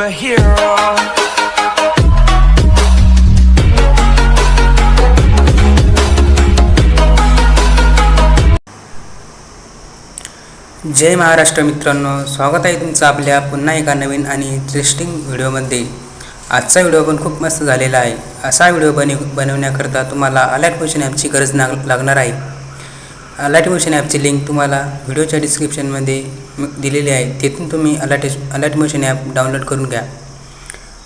superhero. जय महाराष्ट्र मित्रांनो स्वागत आहे तुमचं आपल्या पुन्हा एका नवीन आणि इंटरेस्टिंग व्हिडिओमध्ये. आजचा व्हिडिओ पण खूप मस्त झालेला आहे. असा व्हिडिओ बनी बनवण्याकरता तुम्हाला अलर्ट मोशन ॲपची गरज ना लागणार आहे. अलर्ट मोशन ॲपची लिंक तुम्हाला व्हिडिओच्या डिस्क्रिप्शनमध्ये दिलेली आहे. तिथून तुम्ही alight alert motion app download करून घ्या.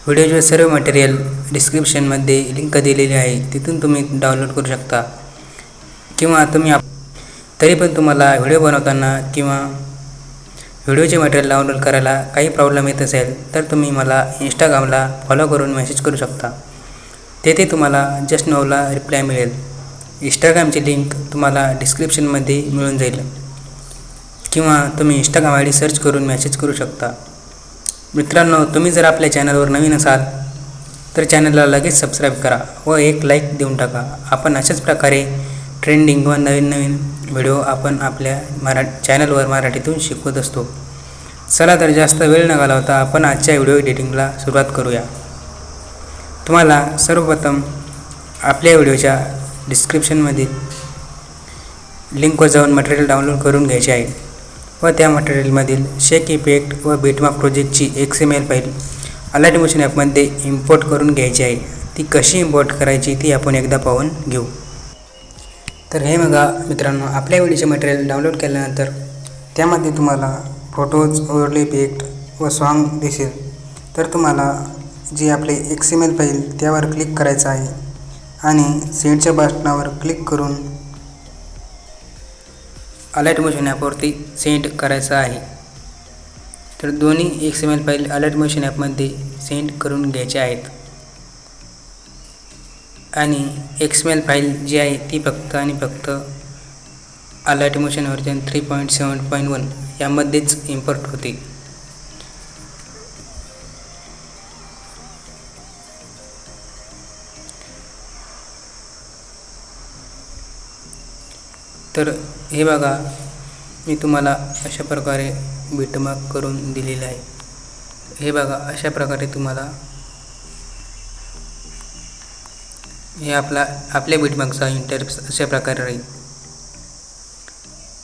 व्हिडिओचे सर्व मटेरियल डिस्क्रिप्शनमध्ये लिंक दिलेली आहे. तिथून तुम्ही डाउनलोड करू शकता. किंवा तुम्ही आप तरी पण तुम्हाला व्हिडिओ बनवताना किंवा व्हिडिओचे मटेरियल डाउनलोड करायला काही प्रॉब्लेम येत असेल तर तुम्ही मला इंस्टाग्रामला फॉलो करून मेसेज करू शकता. तेथे तुम्हाला जस्ट नोला रिप्लाय मिळेल. इंस्टाग्रामची लिंक तुम्हाला डिस्क्रिप्शनमध्ये मिळून जाईल. किंवा तुम्ही इंस्टाग्राम आय डी सर्च करून मेसेज करू शकता. मित्रांनो तुम्ही जर आपल्या चॅनलवर नवीन असाल तर चॅनलला लगेच सबस्क्राईब करा व एक लाईक देऊन टाका. आपण अशाच प्रकारे ट्रेंडिंग व नवीन नवीन व्हिडिओ आपण आपल्या मरा चॅनलवर मराठीतून शिकवत असतो. चला तर जास्त वेळ न घालवता आपण आजच्या व्हिडिओ एडिटिंगला सुरुवात करूया. तुम्हाला सर्वप्रथम आपल्या व्हिडिओच्या डिस्क्रिप्शनमधील लिंकवर जाऊन मटेरियल डाउनलोड करून घ्यायचे आहे. व त्या मटेरियलमधील शेक इफेक्ट व बीटमार्क प्रोजेक्टची X M L file alight motion ॲपमध्ये इम्पोर्ट करून घ्यायची आहे. ती कशी इम्पोर्ट करायची ती आपण एकदा पाहून घेऊ. तर हे बघा मित्रांनो आपल्या व्हिडिओचे मटेरियल डाउनलोड केल्यानंतर त्यामध्ये तुम्हाला फोटोज ओरले इफेक्ट व सॉन्ग दिसेल. तर तुम्हाला जी आपले एक्स एम एल फाईल त्यावर क्लिक करायचं आहे आणि सेटच्या बटनावर क्लिक करून अलर्ट मोशन ॲपवरती सेंड करायचं आहे. तर दोन्ही X M L file alert motion ॲपमध्ये सेंड करून घ्यायचे आहेत. आणि एक्स एम एल फाईल जी आहे ती फक्त आणि फक्त alert motion version three point seven point one यामध्येच import होते. तर हे बघा मी तुम्हाला अशा प्रकारे बीटमार्क करून दिलेलं आहे. हे बघा अशा प्रकारे तुम्हाला हे आपला आपल्या बीटमार्कचा इंटरप्स अशा प्रकारे राहील.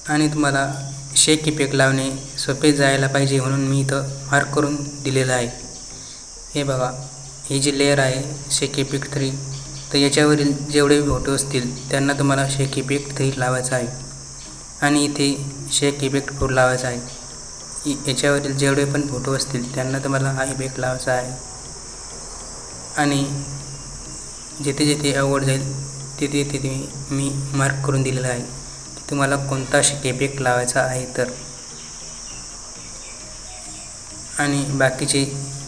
आणि तुम्हाला शेक इफेक्ट लावणे सोपे जायला पाहिजे म्हणून मी इथं मार्क करून दिलेलं आहे. हे बघा ही जी लेअर आहे शेक इफेक्ट थ्री तर याच्यावरील जेवढे फोटो असतील त्यांना तुम्हाला शेक इफेक्ट थ्री लावायचा आहे. आणि इथे शेक इफेक्ट फोर लावायचा आहे. इ- याच्यावरील जेवढे पण फोटो असतील त्यांना तुम्हाला हा इफेक्ट लावायचा आहे. आणि जिथे जिथे आवड जाईल तिथे तिथे मी मार्क करून दिलेला आहे. की तुम्हाला कोणता शेक इफेक्ट लावायचा आहे तर. आणि बाकीचे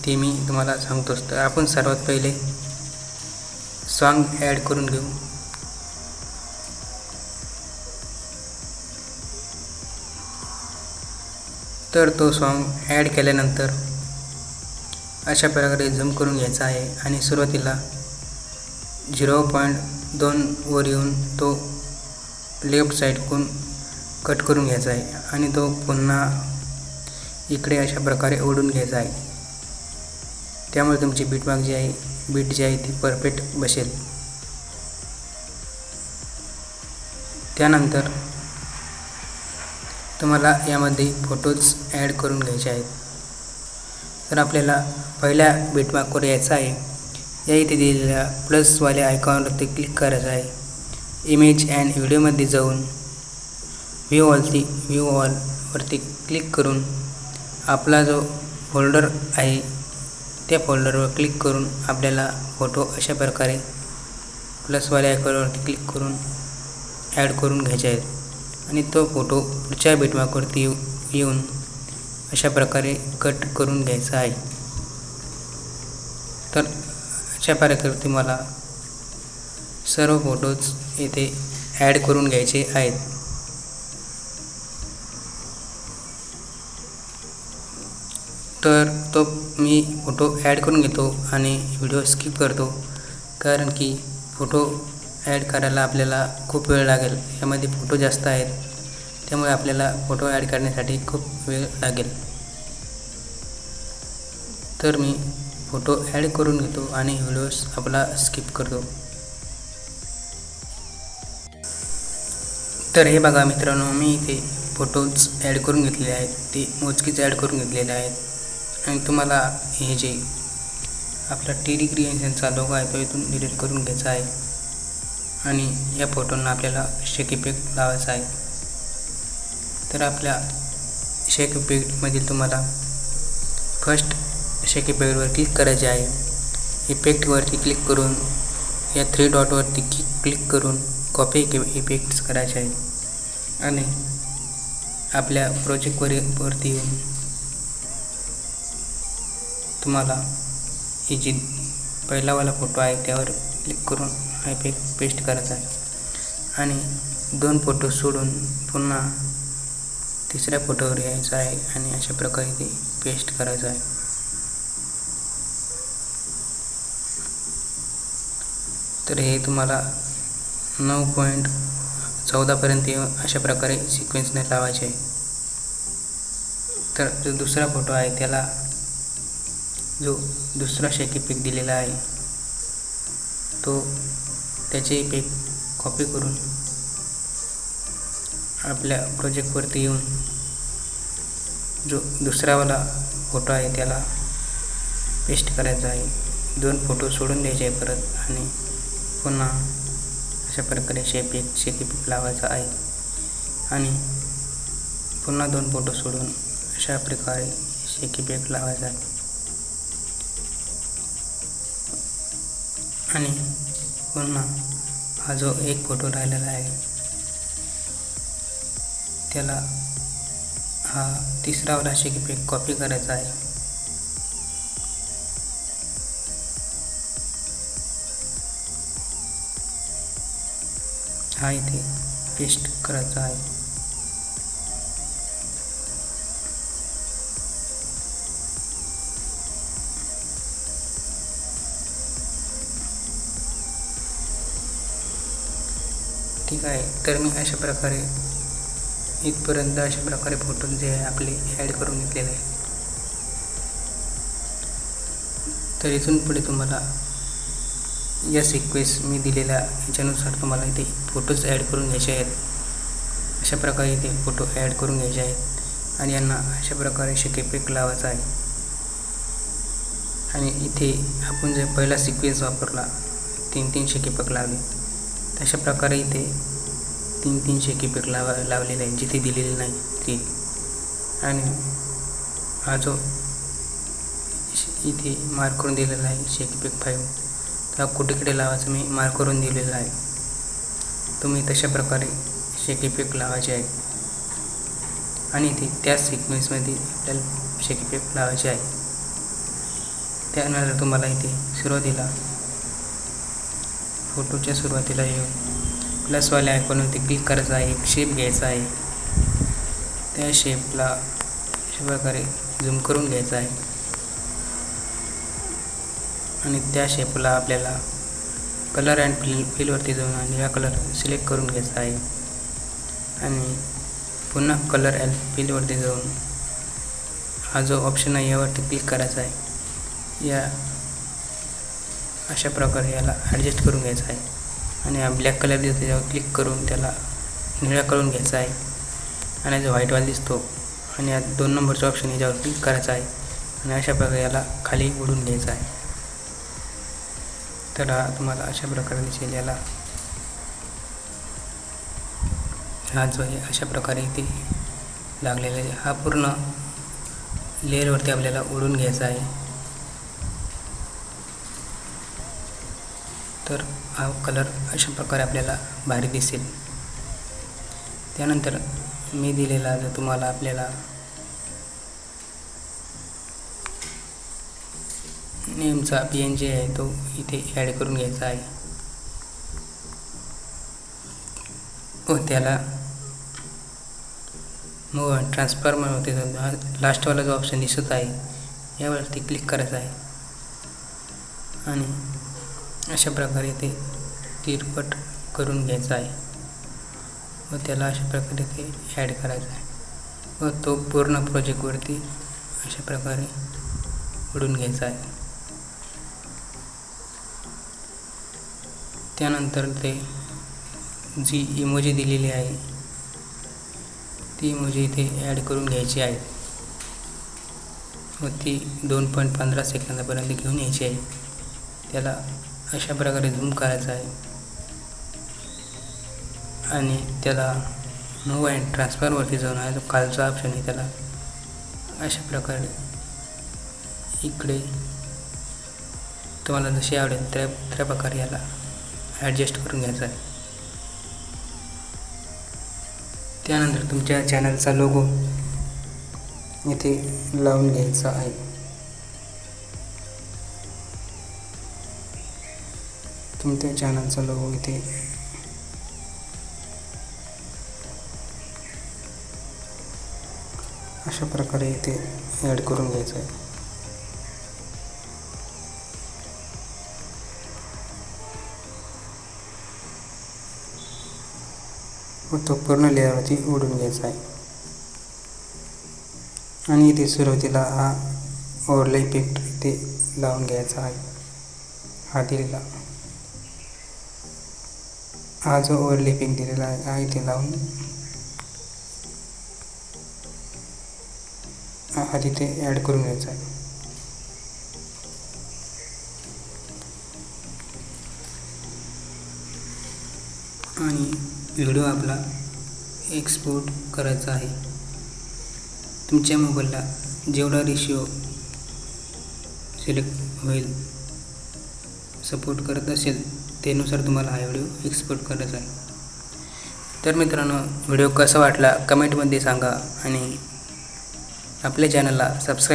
ते मी तुम्हाला सांगतोच. तर आपण सर्वात पहिले सॉन्ग ॲड करून घेऊ. तर तो सॉन्ग ॲड केल्यानंतर अशा प्रकारे झूम करून घ्यायचा आहे आणि सुरुवातीला झिरो पॉईंट दोनवर येऊन तो लेफ्ट साईडकडून कट करून घ्यायचा आहे आणि तो पुन्हा इकडे अशा प्रकारे ओढून घ्यायचा आहे. त्यामुळे तुमची बीटमार्क जी आहे. बीट जी आहे ती परफेक्ट बसेल. त्यानंतर तुम्हाला यामध्ये फोटोज ॲड करून घ्यायचे आहेत. तर आपल्याला पहिल्या बीटमार्कवर यायचं आहे. या इथे दिलेल्या प्लसवाल्या आयकॉनवरती क्लिक करायचं आहे. इमेज अँड व्हिडिओमध्ये जाऊन व्ह्यू ऑलती व्ह्यू ऑलवरती क्लिक करून आपला जो फोल्डर आहे त्या फोल्डरवर क्लिक करून आपल्याला फोटो अशा प्रकारे प्लसवाल्या आयकॉनवरती क्लिक करून ॲड करून घ्यायचे आहेत. आणि तो फोटो पुढच्या बिटमार्कवरती येऊ येऊन अशा प्रकारे कट करून घ्यायचा आहे. तर अशा प्रकारे तुम्हाला सर्व फोटोज येथे ॲड करून घ्यायचे आहेत. तर तो मी फोटो ॲड करून घेतो आणि व्हिडिओ स्किप करतो. कारण की फोटो ॲड करायला आपल्याला खूप वेळ लागेल. यामध्ये फोटो जास्त आहेत. त्यामुळे आपल्याला फोटो ॲड करण्यासाठी खूप वेळ लागेल. तर मी फोटो ॲड करून घेतो आणि व्हिडिओज आपला स्किप करतो. तर हे बघा मित्रांनो मी इथे फोटोज ॲड करून घेतलेले आहेत. ते मोजकीच ॲड करून घेतलेले आहेत. आणि तुम्हाला हे जे आपला टी डी लोगो आहे तो इथून डिलीट करून घ्यायचा आहे. आणि या फोटोंना आपल्याला शेक इफेक्ट लावायचा आहे. तर आपल्या शेक इफेक्टमधील तुम्हाला फर्स्ट शेक इफेक्टवर क्लिक करायचे आहे. इफेक्टवरती क्लिक करून या थ्री डॉटवरती क्लिक क्लिक करून कॉपी इफेक्ट्स करायचे आहेत आणि आपल्या प्रोजेक्टवर वरती येऊन तुम्हाला ही जी पहिलावाला फोटो आहे त्यावर क्लिक करून हा इफेक्ट पेस्ट करायचा आहे. आणि दोन फोटो सोडून पुन्हा तिसऱ्या फोटोवर यायचं आहे आणि अशा प्रकारे ते पेस्ट करायचं आहे. तर हे तुम्हाला नऊ पॉईंट चौदापर्यंत येऊन अशा प्रकारे सिक्वेन्सने लावायचे आहे. तर जो दुसरा फोटो आहे त्याला जो दुसरा शेकी पीक दिलेला आहे तो त्याचे पीक कॉपी करून आपल्या प्रोजेक्टवरती येऊन जो दुसरावाला फोटो आहे त्याला पेस्ट करायचा आहे. दोन फोटो सोडून द्यायचे आहे परत आणि पुन्हा अशा प्रकारे शेप एक शेकी पीक लावायचा आहे. आणि पुन्हा दोन फोटो सोडून अशा प्रकारे शेकी पीक लावायचा आहे. आणि पूर्ण हा जो एक फोटो राहिलेला आहे त्याला हा तिसरा राशी की कॉपी करायचा आहे. हा इथे पेस्ट करायचा आहे. ठीक आहे. तर मी अशा प्रकारे इथपर्यंत अशा प्रकारे फोटो जे आहे आपले ॲड करून घेतलेले आहे तर इथून पुढे तुम्हाला या सिक्वेन्स मी दिलेल्या याच्यानुसार तुम्हाला इथे फोटोज ॲड करून घ्यायचे आहेत. अशा प्रकारे इथे फोटो ॲड करून घ्यायचे आहेत. आणि यांना अशा प्रकारे शिकेपेक लावायचा आहे. आणि इथे आपण जे पहिला सिक्वेन्स वापरला तीन तीन शिकेपक लावले. तशा प्रकारे इथे तीन तीन शेकेपेक लावा लावलेले आहे जिथे दिलेली नाही ते. आणि हा जो इथे मार्क करून दिलेला आहे शेकेपेक फाईव्ह त्या कुठेकडे लावायचं मी मार्क करून दिलेला आहे. तुम्ही तशा प्रकारे शेकीपेक लावायचे आहे आणि ते त्याच सिक्वेन्समध्ये आपल्याला शेकीपेक लावायचे आहे त्यानंतर तुम्हाला इथे सुरुवातीला फोटोच्या सुरुवातीला येऊन प्लसवाल्या आयकॉनवरती क्लिक करायचं आहे एक शेप घ्यायचा आहे. त्या शेपला अशा प्रकारे झूम करून घ्यायचा आहे. आणि त्या शेपला आपल्याला कलर अँड फिल फिलवरती जाऊन आणि हा कलर सिलेक्ट करून घ्यायचा आहे. आणि पुन्हा कलर अँड फिलवरती जाऊन हा जो ऑप्शन आहे यावरती क्लिक करायचा आहे. या अशा प्रकारे याला ॲडजस्ट करून घ्यायचा आहे. आणि हा ब्लॅक कलर दिसतो त्याच्यावर क्लिक करून त्याला निळा करून घ्यायचा आहे. आणि जो व्हाईटवाला दिसतो आणि या दोन नंबरचा ऑप्शन याच्यावर क्लिक करायचा आहे. आणि अशा प्रकारे याला खाली ओढून घ्यायचा आहे. तर हा तुम्हाला अशा प्रकारे दिसेल याला. हा जो आहे अशा प्रकारे इथे लागलेला आहे. हा पूर्ण लेअरवरती आपल्याला ओढून घ्यायचा आहे. तर हा कलर अशा प्रकारे आपल्याला भारी दिसेल. त्यानंतर मी दिलेला जर तुम्हाला आपल्याला नेमचा पी एन जी आहे तो इथे ॲड करून घ्यायचा आहे. व त्याला मग ट्रान्सफॉर्मर होते. हा लास्टवाला जो ऑप्शन दिसत आहे यावरती क्लिक करायचं आहे. आणि अशा प्रकारे ते तिरपट करून घ्यायचं आहे. व त्याला अशा प्रकारे ते ॲड करायचं आहे. व तो पूर्ण प्रोजेक्टवरती अशा प्रकारे उडून घ्यायचा आहे. त्यानंतर ते जी इमोजी दिलेली आहे ती इमोजी इथे ॲड करून घ्यायची आहे. व ती दोन पॉईंट पंधरा सेकंदापर्यंत घेऊन यायची आहे. त्याला अशा प्रकारे झूम करायचं आहे. आणि त्याला मूव अँड ट्रान्सफरवरती जाऊन आहे. तो खालचा ऑप्शन आहे त्याला. अशा प्रकारे इकडे तुम्हाला जशी आवडेल त्या त्या प्रकारे याला ॲडजस्ट करून घ्यायचा आहे. त्यानंतर तुमच्या चॅनलचा लोगो इथे लावून घ्यायचा आहे. तुमच्या चॅनलचा लोगो इथे. अशा प्रकारे इथे ॲड करून घ्यायचं आहे. व तो पूर्ण लेअरवरती उडून घ्यायचा आहे. आणि इथे सुरुवातीला हा ओव्हरले इफेक्ट इथे लावून घ्यायचा आहे. हा दिलेला. हा जो ओव्हरलिपिंग दिलेला आहे हा इथे लावून हा तिथे ॲड करून घ्यायचा आहे. आणि व्हिडिओ आपला एक्सपोर्ट करायचा आहे. तुमच्या मोबाईलला जेवढा रेशिओ सिलेक्ट होईल सपोर्ट करत असेल त्यानुसार तुम्हाला हा व्हिडिओ एक्सपोर्ट करायचा आहे. तर मित्रांनो व्हिडिओ कसा वाटला कमेंटमध्ये सांगा आणि आपल्या चॅनलला सबस्क्राईब